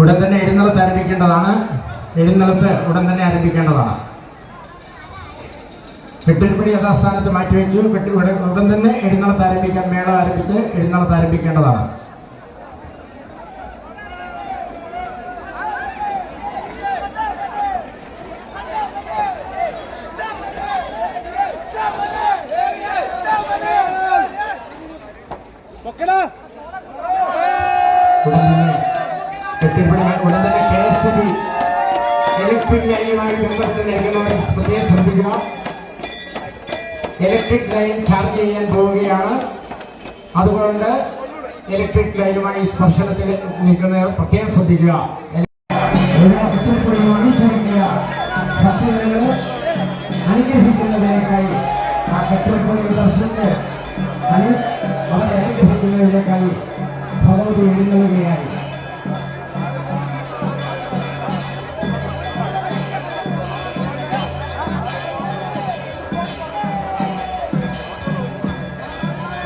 ഉടൻ തന്നെ എഴുന്നള്ളത്ത് ആരംഭിക്കേണ്ടതാണ്. എഴുന്നള്ളത്ത് ഉടൻ തന്നെ ആരംഭിക്കേണ്ടതാണ്. കെട്ടിടപ്പണി യഥാസ്ഥാനത്ത് മാറ്റിവെച്ചു. കെട്ടി ഉടൻ ഉടൻ തന്നെ എഴുന്നള്ളത്ത് ആരംഭിക്കാൻ മേള ആരംഭിച്ച് എഴുന്നള്ളത്ത് ആരംഭിക്കേണ്ടതാണ്. ഉടൻ തന്നെ കെട്ടിപ്പടി ഉടൻ തന്നെ കെ എസ് ഇലക്ട്രിക് ലൈനുമായി ബന്ധപ്പെട്ട് നൽകുന്നവർ പ്രത്യേകം ശ്രദ്ധിക്കുക. ഇലക്ട്രിക് ലൈൻ ചാർജ് ചെയ്യാൻ പോവുകയാണ്. അതുകൊണ്ട് ഇലക്ട്രിക് ലൈനുമായി സ്പർശനത്തിൽ നിൽക്കുന്നവർ പ്രത്യേകം ശ്രദ്ധിക്കുക. അനുഗ്രഹിക്കുന്നതിനേക്കായി ആ കെട്ടിടപ്പണി ദർശനത്തെ അവരെ അനുഗ്രഹിക്കുന്നതിനേക്കായി ഭഗവതി എഴുന്നള്ളുകയായി